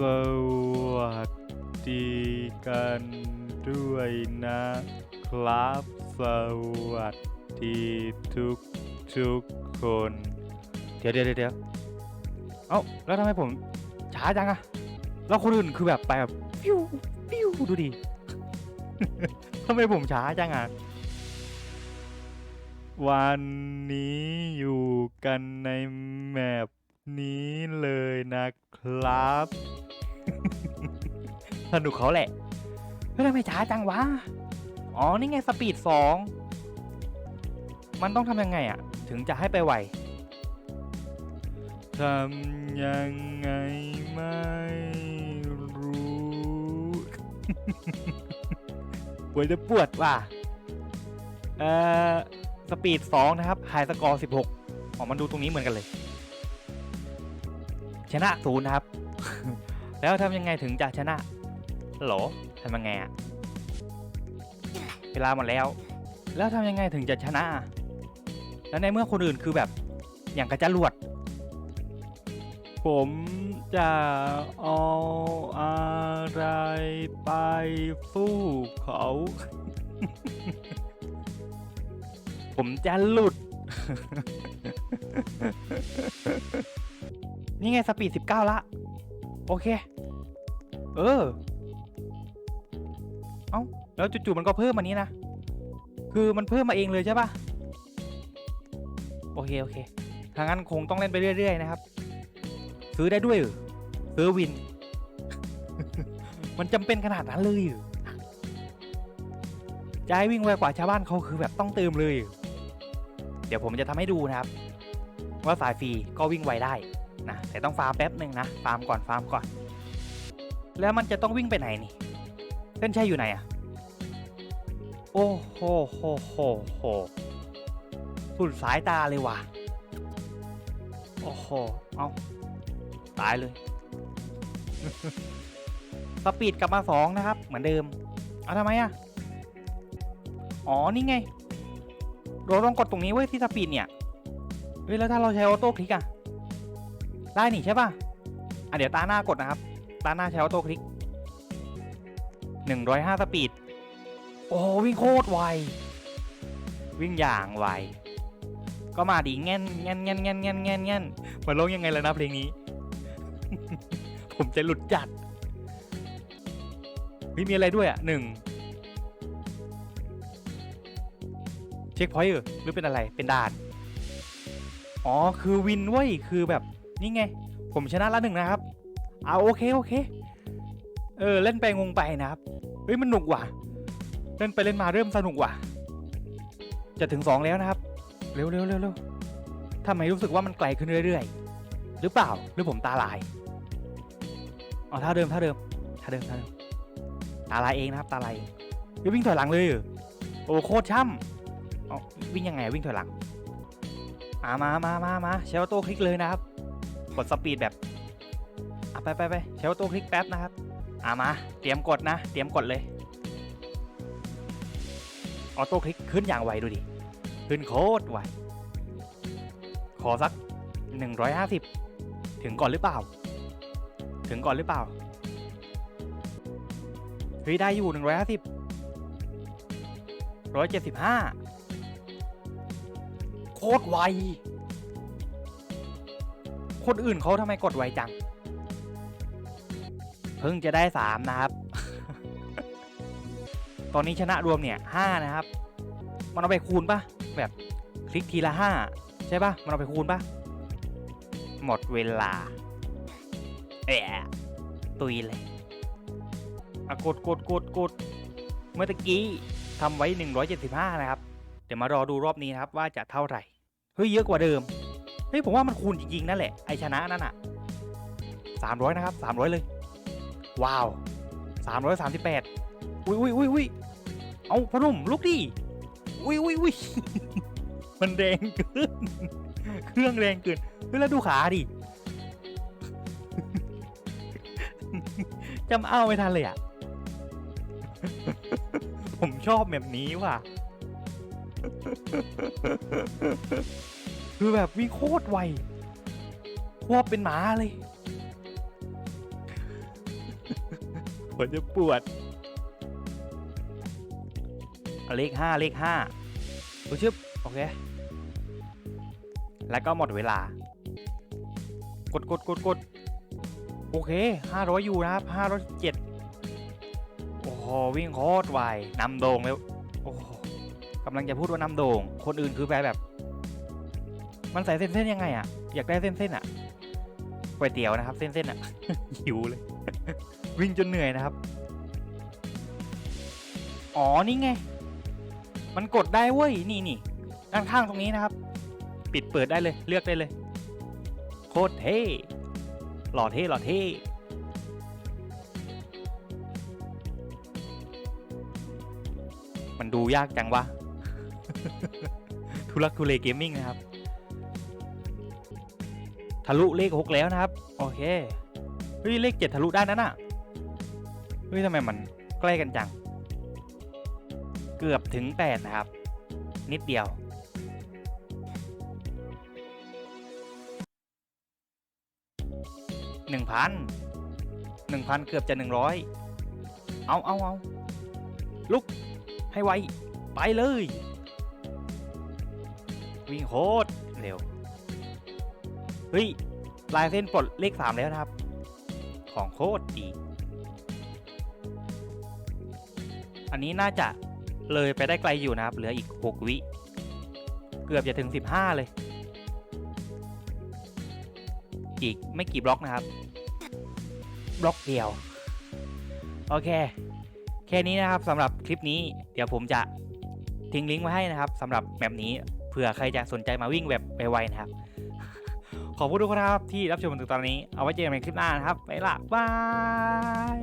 สวัสดีกันด้วยนะครับ สวัสดีทุกทุกคน เดี๋ยวเดี๋ยวเดี๋ยวเอ้าแล้วทำไมผมช้าจังอะแล้วคนอื่นคือแบบไปแบบฟิวฟิวดูดิ ทำไมผมช้าจังอะวันนี้อยู่กันในแมป นี้เลยนะครับ สนุกเขาแหละเฮ้ยทำไมช้าจังวะ อ๋อ นี่ไงสปีดสองมันต้องทำยังไงอะถึงจะให้ไปไวทำยังไงไม่รู้ปวดจะปวดว่ะ เอ่อ สปีดสองนะครับไฮสกอร์สิบหกออกมาดูตรงนี้เหมือนกันเลย ชนะศูนย์นะครับ แล้วทำยังไงถึงจะชนะโหลทำยังไงอะเวลาหมดแล้ว แล้วทำยังไงถึงจะชนะอะแล้วในเมื่อคนอื่นคือแบบอย่างกระจรวด ผมจะเอาอะไรไปสู้เขา ผมจะหลุด นี่ไงสปีด19ละ โอเค เออ เอ้า แล้วจู่ๆมันก็เพิ่มอันนี้นะ คือมันเพิ่มมาเองเลยใช่ปะโอเค โอเคถ้างั้นคงต้องเล่นไปเรื่อย ๆ นะครับ ซื้อได้ด้วยหรอซื้อวิน มันจำเป็นขนาดนั้นเลยจะให้วิ่งไวกว่าชาวบ้านเขาคือแบบต้องเติมเลยเหรอเดี๋ยวผมจะทำให้ดูนะครับ ว่าสายฟรีก็วิ่งไวได้ นะแต่ต้องฟาร์มแป๊บหนึ่งนะฟาร์มก่อนฟาร์มก่อน แล้วมันจะต้องวิ่งไปไหนนี่เส้นชัยอยู่ไหนอะโอ้โหโหโหโหสุดสายตาเลยว่ะโอ้โหเอาตายเลยสปีดกลับมาสองนะครับ เหมือนเดิมเอาทำไมอะอ๋อนี่ไงเราต้องกดตรงนี้ไว้ยที่สปีดเนี่ยเฮ้ยแล้วถ้าเราใช้ออโต้คลิกอะ ได้นี่ใช่ป่ะอะเดี๋ยวตาหน้ากดนะครับ ตาหน้าใช้ออโต้คลิกหนึ่งร้อยห้าสปีด โอ้โหวิ่งโคตรไว วิ่งอย่างไว ก็มาดีแง่นแง่นแง่นแง่นแง่นแง่นแง่นมันร้องยังไงแล้วนะเพลงนี้ ผมจะหลุดจัดเฮ้ยมีอะไรด้วยอะหนึ่งเช็คพอยต์เหรอหรือเป็นอะไรเป็นด่าน อ๋อ คือวินเว้ย คือแบบ นี่ไง ผมชนะละหนึ่งนะครับ เอาโอเคโอเค เออเล่นไปงงไปนะครับ เฮ้ยมันหนุกว่ะ เล่นไปเล่นมาเริ่มสนุกว่ะ จะถึงสองแล้วนะครับ เร็วเร็วเร็วเร็วทำไมรู้สึกว่ามันไกลขึ้นเรื่อยๆ หรือเปล่า หรือผมตาลาย อ๋อท่าเดิมท่าเดิมท่าเดิมท่าเดิม ตาลายเองนะครับ ตาลายเฮ้ยวิ่งถอยหลังเลยโอ้โคตรช่ำอ๋อวิ่งยังไงวิ่งถอยหลังอ่ามามามามาใช้ออโต้คลิกเลยนะครับ กดสปีดแบบอะไปไปไปใช้ออโต้คลิกแป๊บนะครับอ่ามา เตรียมกดนะ เตรียมกดเลยออโต้คลิกขึ้นอย่างไวดูดิ ขึ้นโคตรไว ขอสัก 150 ถึงก่อนหรือเปล่า ถึงก่อนหรือเปล่า เฮ้ยได้อยู่ 150 175 โคตรไว คนอื่นเขาทำไมกดไวจัง เพิ่งจะได้3นะครับ ตอนนี้ชนะรวมเนี่ย5นะครับ มันเอาไปคูณปะแบบคลิกทีละ5ใช่ปะมันเอาไปคูณปะหมดเวลาแอะตุยเลยอะกดกดกดกดเมื่อกี้ทำไว้ 175 นะครับ เดี๋ยวมารอดูรอบนี้นะครับว่าจะเท่าไหร่ เฮ้ย เยอะกว่าเดิม เฮ้ยผมว่ามันคูณจริงๆนั่นแหละไอชนะนั่นอะ300นะครับ300เลย ว้าว338อุ้ยอุ้ยอุ้ยอุ้ยเอาพนุ่มลุกดิอุ้ยอุ้ยอุ้ยมันแรงเกินเครื่องแรงเกินเฮ้ยแล้วดูขาดิจำเอาไม่ทันเลยอะ ผมชอบแบบนี้ว่ะ คือแบบวิ่งโคตรไวควบเป็นหมาเลยหัวจะปวดเลขห้าเลขห้าโอ้ชึบโอเค แล้วก็หมดเวลา กดกดกดกดโอเคห้าร้อยอยู่นะครับห้าร้อยเจ็ดโอ้โหวิ่งโคตรไวนำโด่งแล้วโอ้กำลังจะพูดว่านำโด่ง คนอื่นคือแบบแบบ มันใส่เส้นๆยังไงอะ อยากได้เส้นๆอะก๋วยเตี๋ยวนะครับ เส้นๆอะ หิวเลย วิ่งจนเหนื่อยนะครับ อ๋อนี่ไง มันกดได้เว้ย นี่นี่ด้านข้างตรงนี้นะครับ ปิดเปิดได้เลย เลือกได้เลย โคตรเท่หล่อเท่หล่อเท่มันดูยากจังวะทุลักทุเลเกมมิ่งนะครับ ทะลุเลขหกแล้วนะครับ โอเคเฮ้ยเลขเจ็ดทะลุได้นั่นน่ะเฮ้ยทำไมมันใกล้กันจัง เกือบถึงแปดนะครับ นิดเดียวหนึ่งพันหนึ่งพันเกือบจะหนึ่งร้อยเอาเอาเอาลุกให้ไว ไปเลย วิ่งโคตรเร็ว เฮ้ย ลายเส้นปลดเลขสามแล้วนะครับ ของโคตรดี อันนี้น่าจะเลยไปได้ไกลอยู่นะครับ เหลืออีก 6 วิ เกือบจะถึง 15 เลย อีกไม่กี่บล็อกนะครับ บล็อกเดียว โอเค แค่นี้นะครับสำหรับคลิปนี้ เดี๋ยวผมจะทิ้งลิงก์ไว้ให้นะครับสำหรับแบบนี้เผื่อใครจะสนใจมาวิ่งแบบไวๆนะครับ ขอบคุณทุกคนครับที่รับชมมาถึงตอนนี้ เอาไว้เจอกันในคลิปหน้านะครับ ไปละบาย